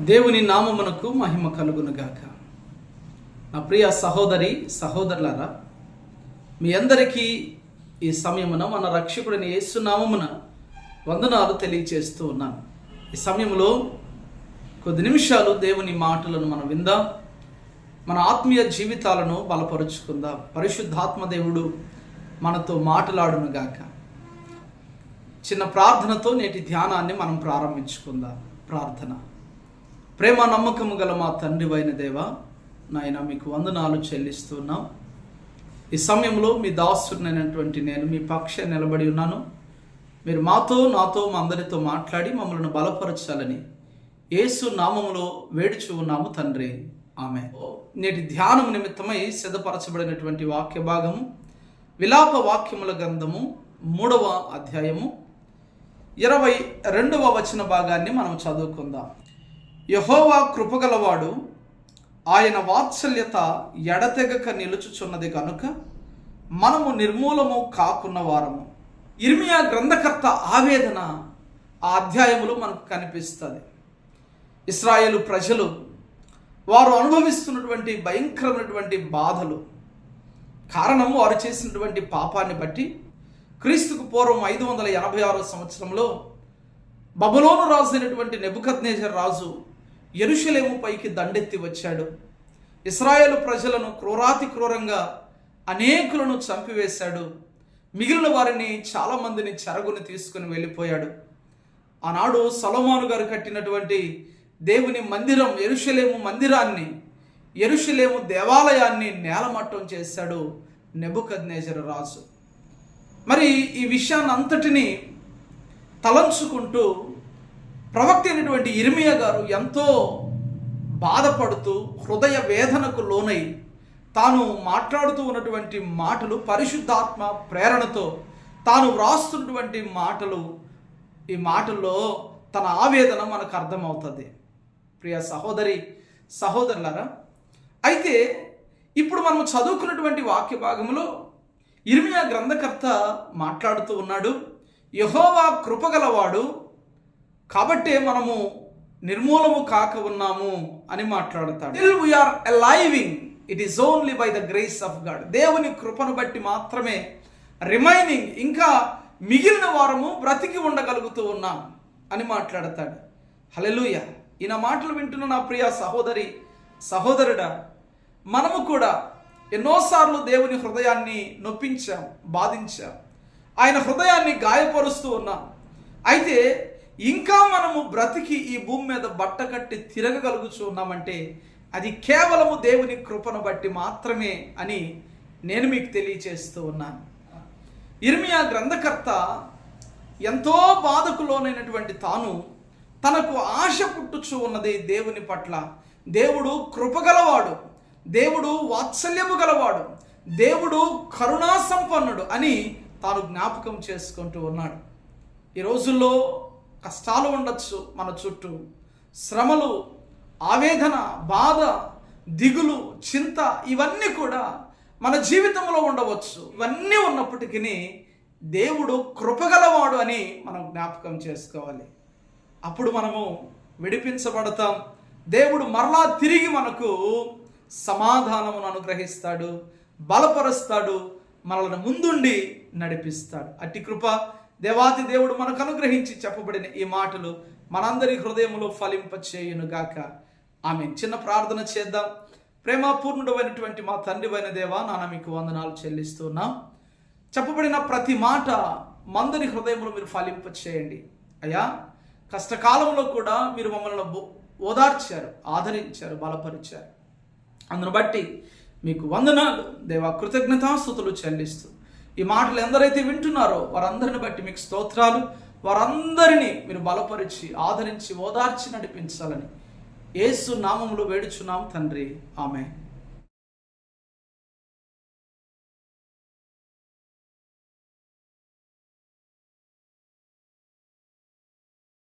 దేవుని నామమునకు మహిమ కలుగునుగాక. నా ప్రియ సహోదరి సహోదరులారా మీ అందరికీ ఈ సమయమున మన రక్షకుడిని యేసు నామమున వందనాలు తెలియచేస్తూ ఉన్నాను. ఈ సమయంలో కొద్ది నిమిషాలు దేవుని మాటలను మనం విందాం. మన ఆత్మీయ జీవితాలను బలపరుచుకుందాం. పరిశుద్ధాత్మ దేవుడు మనతో మాట్లాడునుగాక. చిన్న ప్రార్థనతో నేటి ధ్యానాన్ని మనం ప్రారంభించుకుందాం. ప్రార్థన. ప్రేమ నమ్మకము గల మా తండ్రి అయిన దేవ నాయన మీకు వందనాలు చెల్లిస్తున్నాం. ఈ సమయంలో మీ దాసునైనటువంటి నేను మీ పక్ష నిలబడి ఉన్నాను. మీరు మాతో నాతో మా అందరితో మాట్లాడి మమ్మల్ని బలపరచాలని యేసు నామములో వేడుచు ఉన్నాము తండ్రి. ఆమె నేటి ధ్యానం నిమిత్తమై సిద్ధపరచబడినటువంటి వాక్య భాగము విలాప వాక్యముల గ్రంథము మూడవ అధ్యాయము ఇరవై రెండవ వచన భాగాన్ని మనం చదువుకుందాం. యహోవా కృపగలవాడు ఆయన వాత్సల్యత ఎడతెగక నిలుచుచున్నది కనుక మనము నిర్మూలము కాకున్న వారము. ఇర్మియా గ్రంథకర్త ఆవేదన ఆ అధ్యాయములో మనకు కనిపిస్తుంది. ఇస్రాయేలు ప్రజలు వారు అనుభవిస్తున్నటువంటి భయంకరమైనటువంటి బాధలు కారణము వారు చేసినటువంటి పాపాన్ని బట్టి క్రీస్తుకు పూర్వం ఐదు వందల ఎనభై ఆరో సంవత్సరంలో బబులోను రాజు అయినటువంటి నెబుకద్నేజర్ రాజు ఎరుషలేము పైకి దండెత్తి వచ్చాడు. ఇస్రాయేల్ ప్రజలను క్రూరాతి క్రూరంగా అనేకులను చంపివేశాడు. మిగిలిన వారిని చాలామందిని చెరగుని తీసుకుని వెళ్ళిపోయాడు. ఆనాడు సలోమాను గారు కట్టినటువంటి దేవుని మందిరం ఎరుషలేము మందిరాన్ని ఎరుషలేము దేవాలయాన్ని నేలమట్టం చేశాడు నెబుకద్నేజర్ రాజు. మరి ఈ విషయాన్ని అంతటిని తలంచుకుంటూ ప్రవక్త అయినటువంటి ఇర్మియా గారు ఎంతో బాధపడుతూ హృదయ వేదనకు లోనై తాను మాట్లాడుతూ ఉన్నటువంటి మాటలు పరిశుద్ధాత్మ ప్రేరణతో తాను వ్రాస్తున్నటువంటి మాటలు ఈ మాటల్లో తన ఆవేదన మనకు అర్థమవుతుంది. ప్రియ సహోదరి సహోదరులారా అయితే ఇప్పుడు మనం చదువుకున్నటువంటి వాక్య భాగంలో ఇర్మియా గ్రంథకర్త మాట్లాడుతూ ఉన్నాడు యహోవా కృపగలవాడు కాబట్టే మనము నిర్మూలము కాక ఉన్నాము అని మాట్లాడతాడు. Till we're aliving it is only by the grace of God దేవుని కృపను బట్టి మాత్రమే రిమైనింగ్ ఇంకా మిగిలిన వారము బ్రతికి ఉండగలుగుతూ ఉన్నాం అని మాట్లాడతాడు. హలెలుయ ఈయన మాటలు వింటున్న నా ప్రియ సహోదరి సహోదరుడా మనము కూడా ఎన్నోసార్లు దేవుని హృదయాన్ని నొప్పించాం బాధించాం. ఆయన హృదయాన్ని గాయపరుస్తూ ఉన్నాం. అయితే ఇంకా మనము బ్రతికి ఈ భూమి మీద బట్ట కట్టి తిరగగలుగుచూ ఉన్నామంటే అది కేవలము దేవుని కృపను బట్టి మాత్రమే అని నేను మీకు తెలియచేస్తూ ఉన్నాను. ఇర్మియా గ్రంథకర్త ఎంతో బాధకు లోనైనటువంటి తాను తనకు ఆశ పుట్టుచు ఉన్నది దేవుని పట్ల. దేవుడు కృపగలవాడు దేవుడు వాత్సల్యము గలవాడు దేవుడు కరుణా సంపన్నుడు అని తాను జ్ఞాపకం చేసుకుంటూ ఉన్నాడు. ఈ రోజుల్లో కష్టాలు ఉండొచ్చు మన చుట్టూ. శ్రమలు ఆవేదన బాధ దిగులు చింత ఇవన్నీ కూడా మన జీవితంలో ఉండవచ్చు. ఇవన్నీ ఉన్నప్పటికీ దేవుడు కృపగలవాడు అని మనం జ్ఞాపకం చేసుకోవాలి. అప్పుడు మనము విడిపించబడతాం. దేవుడు మరలా తిరిగి మనకు సమాధానమును అనుగ్రహిస్తాడు బలపరుస్తాడు మనల్ని ముందుండి నడిపిస్తాడు. అట్టి కృప దేవాతి దేవుడు మనకు అనుగ్రహించి చెప్పబడిన ఈ మాటలు మనందరి హృదయంలో ఫలింపచేయునుగాక ఆమె చిన్న ప్రార్థన చేద్దాం. ప్రేమపూర్ణుడమైనటువంటి మా తండ్రి అయిన దేవా నాన్న మీకు వందనాలు చెల్లిస్తున్నాం. చెప్పబడిన ప్రతి మాట మందని హృదయంలో మీరు ఫలింపచేయండి. అయ్యా కష్టకాలంలో కూడా మీరు మమ్మల్ని బో- ఓదార్చారు ఆదరించారు బలపరిచారు. అందును బట్టి మీకు వందనాలు. దేవా కృతజ్ఞతాస్థుతులు చెల్లిస్తూ ఈ మాటలు ఎందరైతే వింటున్నారో వారందరిని బట్టి మీకు స్తోత్రాలు. వారందరినీ మీరు బలపరిచి ఆదరించి ఓదార్చి నడిపించాలని ఏసు నామంలో వేడుచున్నాం తండ్రి. ఆమె